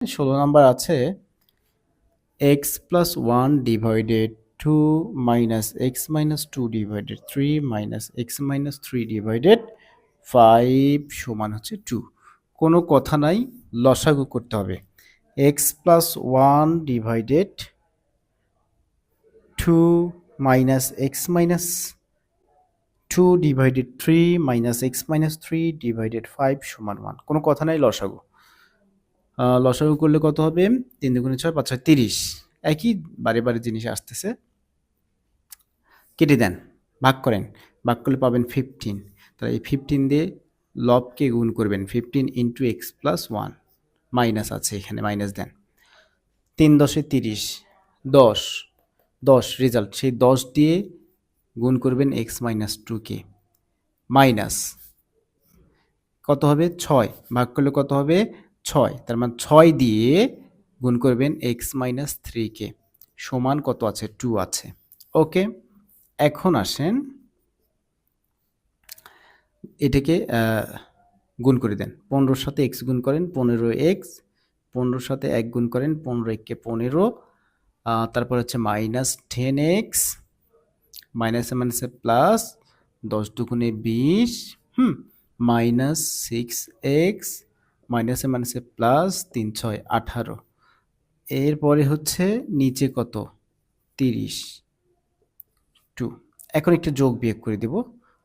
ষোলো নাম্বার আছে x plus one divided two minus x minus two divided three minus x minus three divided five সমান হচ্ছে two কোনো কথা নাই, লসাগু করতে হবে। X plus one divided two minus x minus two divided three minus x minus three divided five সমান one কোনো কথা নাই, লসাগু। লসাগু করলে কত হবে? তিন দুগুণে ছয়, পাঁচ ছয়, তিরিশ। একই বারে বারে জিনিস আসতেছে। কেটে দেন, ভাগ করেন। ভাগ করলে পাবেন ফিফটিন তাহলে এই ফিফটিন দিয়ে লবকে গুণ করবেন। Fifteen into x plus one minus আছে এখানে মাইনাস দেন। তিন দশে তিরিশ, দশ। দশ রেজাল্ট সেই দশ দিয়ে গুণ করবেন এক্স মাইনাস টুকে মাইনাস কত হবে? ছয়। ভাগ করলে কত হবে? ছয়, তার মানে ছয় দিয়ে গুণ করবেন এক্স মাইনাস থ্রিকে সমান কত আছে? টু আছে। ওকে এখন আসেন, এটাকে গুণ করে দেন। পনেরোর সাথে এক্স গুণ করেন, পনেরো এক্স পনেরোর সাথে এক গুণ করেন, পনেরো এককে পনেরো। তারপর হচ্ছে মাইনাস টেন এক্স মাইনাসে মাইনাসে প্লাস দশ দুগুণে বিশ, হুম মাইনাস সিক্স এক্স মাইনাসে মাইনাসে প্লাস তিন, ছয়, আঠারো। এরপরে হচ্ছে নিচে কত? তিরিশ। টু। এখন একটু যোগ বিয়োগ করে দিব।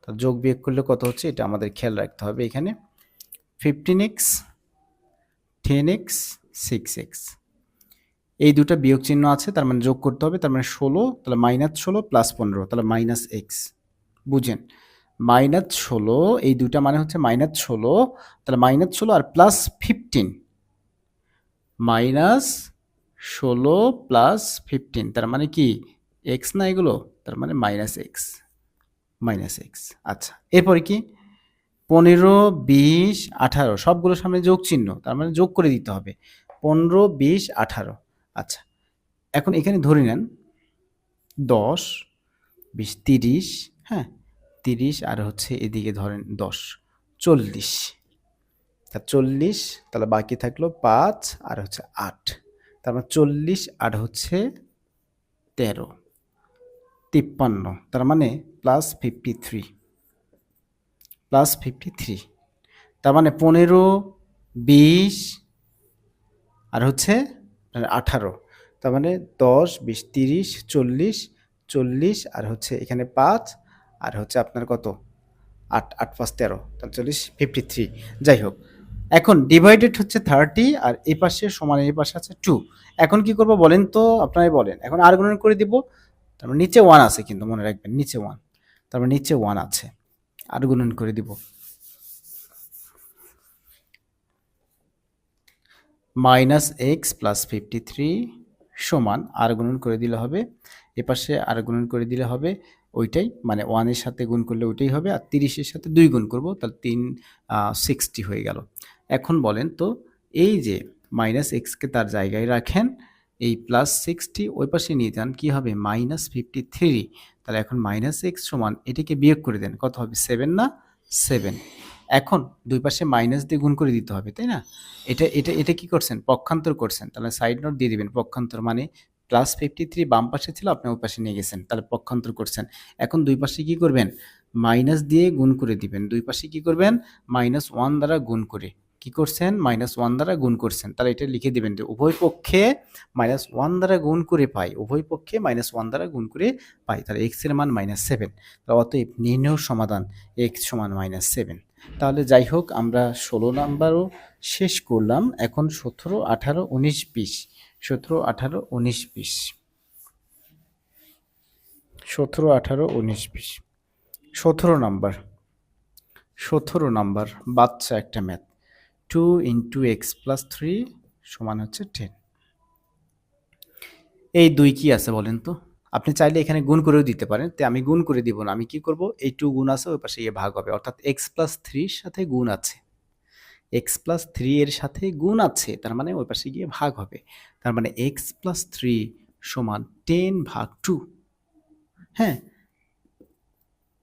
তা যোগ বিয়োগ করলে কত হচ্ছে? এটা আমাদের খেয়াল রাখতে হবে এখানে। Fifteen x ten x six x এই দুটো বিয়োগ চিহ্ন আছে, তার মানে যোগ করতে হবে। তার মানে ষোলো, তাহলে মাইনাস ষোলো প্লাস পনেরো, তাহলে মাইনাস এক্স বুঝেন? মাইনাস ষোলো, এই দুটা মানে হচ্ছে মাইনাস ষোলো, তাহলে মাইনাস ষোলো আর প্লাস ফিফটিন মাইনাস ষোলো প্লাস ফিফটিন তার মানে কি? এক্স না এগুলো? তার মানে মাইনাস এক্স মাইনাস এক্স আচ্ছা এরপরে কি? পনেরো, বিশ, আঠারো সবগুলোর সামনে যোগ চিহ্ন, তার মানে যোগ করে দিতে হবে। পনেরো, বিশ, আঠারো আচ্ছা। এখন এখানে ধরে নেন, দশ, বিশ, তিরিশ হ্যাঁ তিরিশ আর হচ্ছে এদিকে ধরেন দশ, চল্লিশ। তা চল্লিশ, তাহলে বাকি থাকল পাঁচ আর হচ্ছে আট। তার মানে চল্লিশ আর হচ্ছে তেরো, তিপ্পান্ন। তার মানে plus fifty three plus fifty three তার মানে পনেরো, বিশ আর হচ্ছে আঠারো। তার মানে দশ, বিশ, তিরিশ, চল্লিশ চল্লিশ আর হচ্ছে এখানে পাঁচ আর হচ্ছে আপনার কত? আট আট পাঁচ তেরো চল্লিশ ফিফটি থ্রি যাই হোক, এখন ডিভাইডেড হচ্ছে থার্টি আর এই পাশে সমান এই পাশে আছে টু এখন কি করব বলেন তো? আপনারাই বলেন। এখন আর গুণন করে দিব। তারপর নিচে ওয়ান আছে কিন্তু, মনে রাখবেন, নিচে ওয়ান তারপর নিচে ওয়ান আছে। আর গুণন করে দিব। Minus x plus fifty three সমান আর গুণন করে দিলে হবে। এপাশে আর গুণন করে দিলে হবে ওইটাই মানে ওয়ানের সাথে গুণ করলে ওইটাই হবে আর তিরিশের সাথে দুই গুণ করব, তাহলে তিন সিক্সটি হয়ে গেল। এখন বলেন তো, এই যে মাইনাস এক্সকে তার জায়গায় রাখেন, এই প্লাস সিক্সটি ওই পাশে নিয়ে যান, কী হবে? মাইনাস ফিফটি থ্রি তাহলে এখন মাইনাস এক্স সমান এটাকে বিয়োগ করে দেন, কত হবে? সেভেন না সেভেন এখন দুই পাশে মাইনাস দিয়ে গুণ করে দিতে হবে, তাই না? এটা এটা এটা কি করছেন? পক্ষান্তর করছেন, তাহলে সাইড নোট দিয়ে দিবেন, পক্ষান্তর মানে প্লাস ফিফটি থ্রি বাম পাশে ছিল, আপনি ওই পাশে নিয়ে গেছেন, তাহলে পক্ষান্তর করছেন। এখন দুই পাশে কি করবেন? মাইনাস দিয়ে গুণ করে দিবেন। দুই পাশে কি করবেন? মাইনাস ওয়ান দ্বারা গুণ করে। কি করছেন? মাইনাস ওয়ান দ্বারা গুণ করছেন। তাহলে এটা লিখে দিবেন যে উভয় পক্ষে মাইনাস ওয়ান দ্বারা গুণ করে পাই। উভয় পক্ষে মাইনাস ওয়ান দ্বারা গুণ করে পাই। তাহলে এক্সের মান মাইনাস সেভেন তাহলে অতএব নির্ণয় সমাধান এক্স সমান মাইনাস সেভেন তাহলে যাই হোক, আমরা ষোলো নাম্বারও শেষ করলাম। এখন সতেরো, আঠারো, উনিশ, বিশ। সতেরো, আঠারো, উনিশ, বিশ। সতেরো, আঠারো, উনিশ, বিশ। সতেরো নাম্বার। সতেরো নাম্বার। বাচ্চা একটা math two into x plus three সমান হচ্ছে টেন। এই দুই কি আছে বলেন তো? আপনি চাইলে এখানে গুণ করেও দিতে পারেন। তো আমি গুণ করে দিব না, আমি কি করব? এই টু গুণ আছে, ওই পাশে গিয়ে ভাগ হবে। অর্থাৎ এক্স প্লাস থ্রির সাথে গুণ আছে। এক্স প্লাস থ্রি এর সাথে গুণ আছে, তার মানে ওই পাশে গিয়ে ভাগ হবে। তার মানে এক্স প্লাস থ্রি সমান টেন ভাগ টু। হ্যাঁ?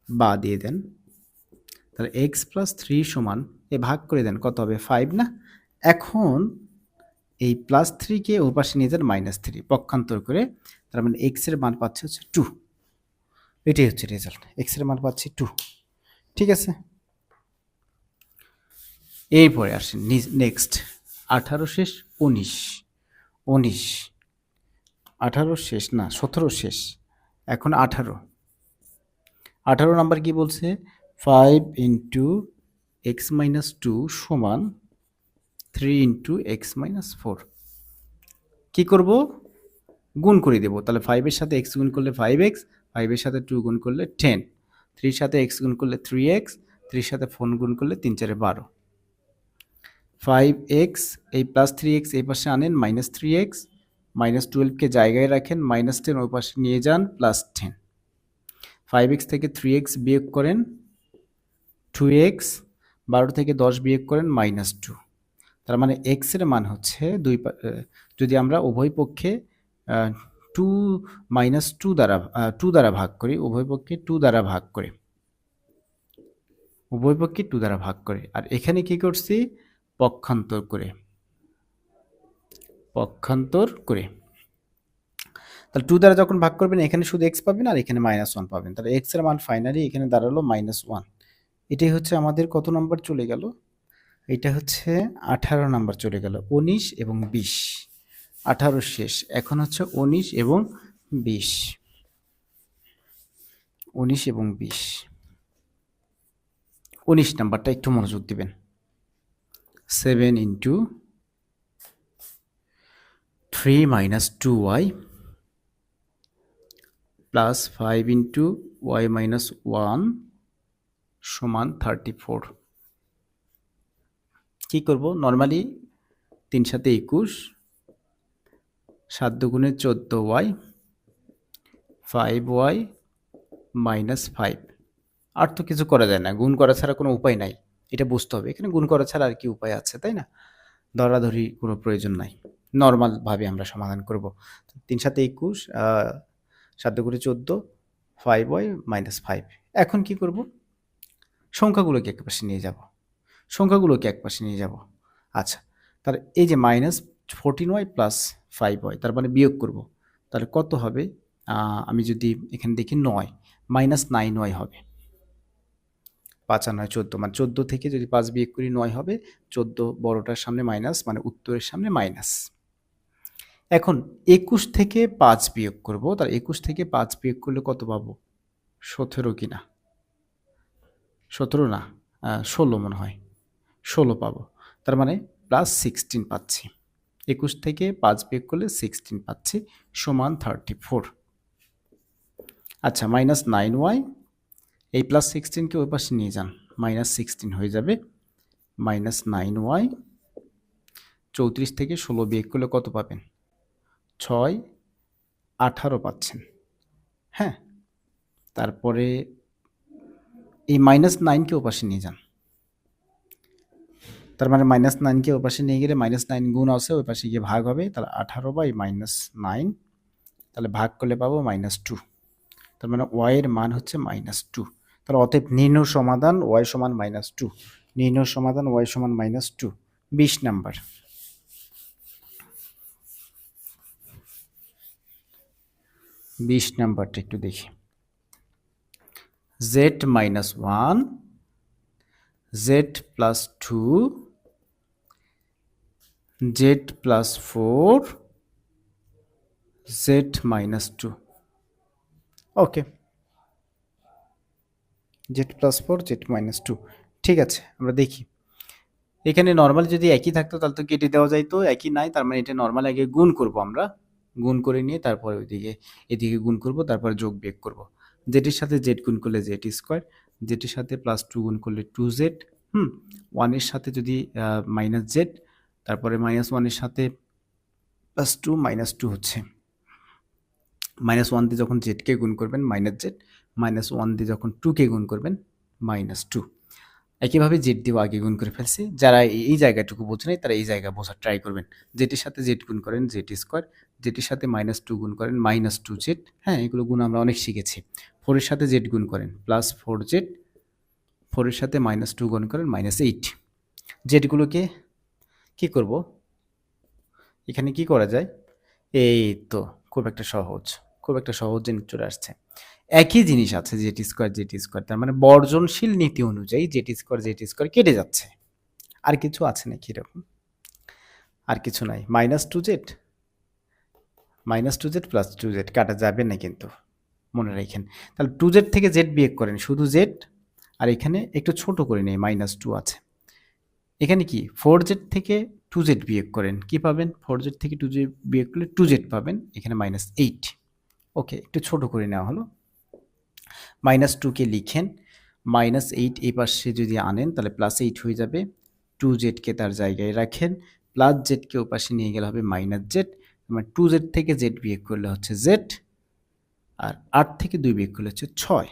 বা দিয়ে দেন। তাহলে এক্স প্লাস থ্রি সমান এ ভাগ করে দেন, কত হবে? ফাইভ না? এখন এই প্লাস থ্রিকে ওর পাশে নিয়ে যান মাইনাস থ্রি পক্ষান্তর করে। তার মানে এক্সের মান পাচ্ছে হচ্ছে টু এটাই হচ্ছে রেজাল্ট এক্সের মান পাচ্ছি টু ঠিক আছে? এরপরে আসেন নেক্সট আঠারো শেষ উনিশ। উনিশ, আঠারো শেষ, না, সতেরো শেষ, এখন আঠারো। আঠারো নাম্বার কি বলছে? Five into x minus two সমান three into x minus four কী করব? গুণ করে দেবো। তাহলে ফাইভের সাথে এক্স গুণ করলে ফাইভ এক্স ফাইভের সাথে টু গুণ করলে টেন থ্রির সাথে এক্স গুণ করলে থ্রি এক্স থ্রির সাথে ফোন গুণ করলে তিন চারে বারো। ফাইভ এক্স এই প্লাস থ্রি এক্স এই পাশে আনেন মাইনাস থ্রি এক্স মাইনাস টুয়েলভকে জায়গায় রাখেন মাইনাস টেন ওই পাশে নিয়ে যান প্লাস টেন ফাইভ এক্স থেকে থ্রি এক্স বিয়োগ করেন টু এক্স বারো থেকে দশ বিয়োগ করেন মাইনাস টু তার মানে এক্সের মান হচ্ছে দুই যদি আমরা উভয় পক্ষে টু মাইনাস টু দ্বারা টু দ্বারা ভাগ করি, উভয় পক্ষে টু দ্বারা ভাগ করে। উভয় পক্ষে টু দ্বারা ভাগ করে। আর এখানে কি করছি? পক্ষান্তর করে। পক্ষান্তর করে। তাহলে টু দ্বারা যখন ভাগ করবেন, এখানে শুধু এক্স পাবেন আর এখানে মাইনাস ওয়ান পাবেন। তাহলে এক্সের মান ফাইনালি এখানে দাঁড়াল মাইনাস ওয়ান এটাই হচ্ছে আমাদের কত নাম্বার চলে গেল? এটা হচ্ছে আঠারো নাম্বার চলে গেল, উনিশ এবং বিশ। আঠারো শেষ, এখন হচ্ছে উনিশ এবং বিশ। উনিশ এবং বিশ। উনিশ নাম্বারটা একটু মনোযোগ দিবেন। Seven into three minus two y plus five into y minus one সমান থার্টি ফোর কী করব? নর্মালি তিন সাথে একুশ, সাত দুগুণে চোদ্দ y five y minus five আর তো কিছু করা যায় না, গুণ করা ছাড়া কোনো উপায় নাই। এটা বুঝতে হবে, এখানে গুণ করা ছাড়া আর কি উপায় আছে, তাই না? ধরাধরি কোনো প্রয়োজন নাই। নর্মালভাবে আমরা সমাধান করব। তিন সাথে একুশ সাত দুগুণে চোদ্দ ফাইভ ওয়াই মাইনাস ফাইভ এখন কি করব? সংখ্যাগুলোকে এক পাশে নিয়ে যাব। সংখ্যাগুলোকে এক পাশে নিয়ে যাব। আচ্ছা তাহলে এই যে minus fourteen y plus five y তার মানে বিয়োগ করব। তাহলে কত হবে? আমি যদি এখানে দেখি নয় মাইনাস নাইন ওয়াই হবে। পাঁচ আর নয় চোদ্দ মানে চোদ্দ থেকে যদি পাঁচ বিয়োগ করি নয় হবে, চোদ্দ বড়টার সামনে মাইনাস মানে উত্তরের সামনে মাইনাস এখন একুশ থেকে পাঁচ বিয়োগ করব তার একুশ থেকে পাঁচ বিয়োগ করলে কত পাবো? সতেরো কিনা। সতেরো না ষোলো মনে হয়। ষোলো পাবো। তার মানে প্লাস সিক্সটিন পাচ্ছি। একুশ থেকে পাঁচ বিয়োগ করলে সিক্সটিন পাচ্ছি, সমান থার্টি ফোর আচ্ছা মাইনাস নাইন ওয়াই এই প্লাস সিক্সটিনকে ওই পাশে নিয়ে যান। মাইনাস সিক্সটিন হয়ে যাবে। মাইনাস নাইন ওয়াই চৌত্রিশ থেকে ষোলো বিয়োগ করলে কত পাবেন? ছয়, আঠারো পাচ্ছেন। হ্যাঁ তারপরে এই মাইনাস নাইনকে ওপাশে নিয়ে যান। তার মানে মাইনাস নাইনকে ওপাশে নিয়ে গেলে মাইনাস নাইন গুণ আছে, ওই পাশে গিয়ে ভাগ হবে, তাহলে আঠারো বাই মাইনাস নাইন তাহলে ভাগ করলে পাবো মাইনাস টু তার মানে ওয়াইয়ের মান হচ্ছে মাইনাস টু তাহলে অতএব নির্ণয় সমাধান ওয়াই সমান মাইনাস টু নির্ণয় সমাধান ওয়াই সমান মাইনাস টু বিশ নাম্বার। বিশ নাম্বারটা একটু দেখি। Z minus one Z plus two Z plus four Z minus two okay Z plus four Z minus two ঠিক আছে, আমরা দেখি। এখানে নর্মাল যদি একই থাকতো, তাহলে তো কেটে দেওয়া যাইতো, একই নাই, তার মানে এটা নর্মাল আগে গুণ করব আমরা। গুণ করে নিয়ে তারপরে ওইদিকে, এদিকে গুণ করব, তারপরে যোগ বিয়োগ করব। জেডের সাথে জেড গুণ করলে জেড স্কোয়ার জেডের সাথে প্লাস টু গুণ করলে টু জেড হুম? ওয়ানের সাথে যদি মাইনাস জেড তারপরে মাইনাস ওয়ানের সাথে প্লাস টু মাইনাস টু হচ্ছে। মাইনাস ওয়ান দিয়ে যখন জেডকে গুণ করবেন মাইনাস জেড মাইনাস ওয়ান দিয়ে যখন টুকে গুণ করবেন মাইনাস টু একইভাবে জেড দিয়েও আগে গুণ করে ফেলছি। যারা এই জায়গাটুকু বোঝে নাই, তারা এই জায়গা বোঝার ট্রাই করবেন। জেটের সাথে জেড গুণ করেন জেড স্কোয়ার জেটের সাথে মাইনাস টু গুণ করেন মাইনাস টু জেড হ্যাঁ এগুলো গুণ আমরা অনেক শিখেছি। ফোরের সাথে জেড গুণ করেন প্লাস ফোর জেড ফোরের সাথে মাইনাস টু গুণ করেন মাইনাস এইট জেডগুলোকে কী করব? এখানে কি করা যায়? এই তো, খুব একটা সহজ, খুব একটা সহজ জিনিস চলে আসছে। একই জিনিস আছে জেড স্কোয়ার জেড স্কোয়ার তার মানে বর্জনশীল নীতি অনুযায়ী জেড স্কোয়ার জেড স্কোয়ার কেটে যাচ্ছে। আর কিছু আছে নাকি এরকম? আর কিছু নাই। Minus two Z minus two Z plus two Z কাটা যাবে না কিন্তু। মনে রাখেন। তাহলে টু জেড থেকে জেড বিয়োগ করেন, শুধু জেড আর এখানে একটু ছোট করে নেই মাইনাস টু আছে। এখানে কি? ফোর জেড থেকে টু জেড বিয়োগ করেন, কি পাবেন? ফোর জেড থেকে টু জেড বিয়োগ করলে টু জেড পাবেন, এখানে মাইনাস এইট ওকে একটু ছোট করে নেওয়া হলো। মাইনাস টুকে লিখেন মাইনাস এইট এই পাশে যদি আনেন, তাহলে প্লাস এইট হয়ে যাবে। টু জেডকে তার জায়গায় রাখেন প্লাস জেডকে ও পাশে নিয়ে গেলে হবে মাইনাস জেড মানে টু জেড থেকে জেড বিয়োগ করলে হচ্ছে জেড আর আট থেকে দুই বিয়োগ করলে হচ্ছে ছয়।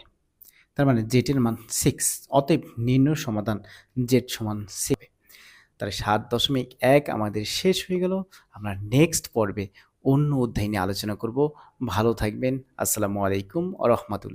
তার মানে জেটের মান সিক্স অতএব নির্ণয় সমাধান জেট সমান সিক্স তাহলে সাত দশমিক এক আমাদের শেষ হয়ে গেল। আমরা নেক্সট পর্বে অন্য অধ্যায় নিয়ে আলোচনা করব। ভালো থাকবেন। আসসালামু আলাইকুম আ রহমাতুল্লাহ।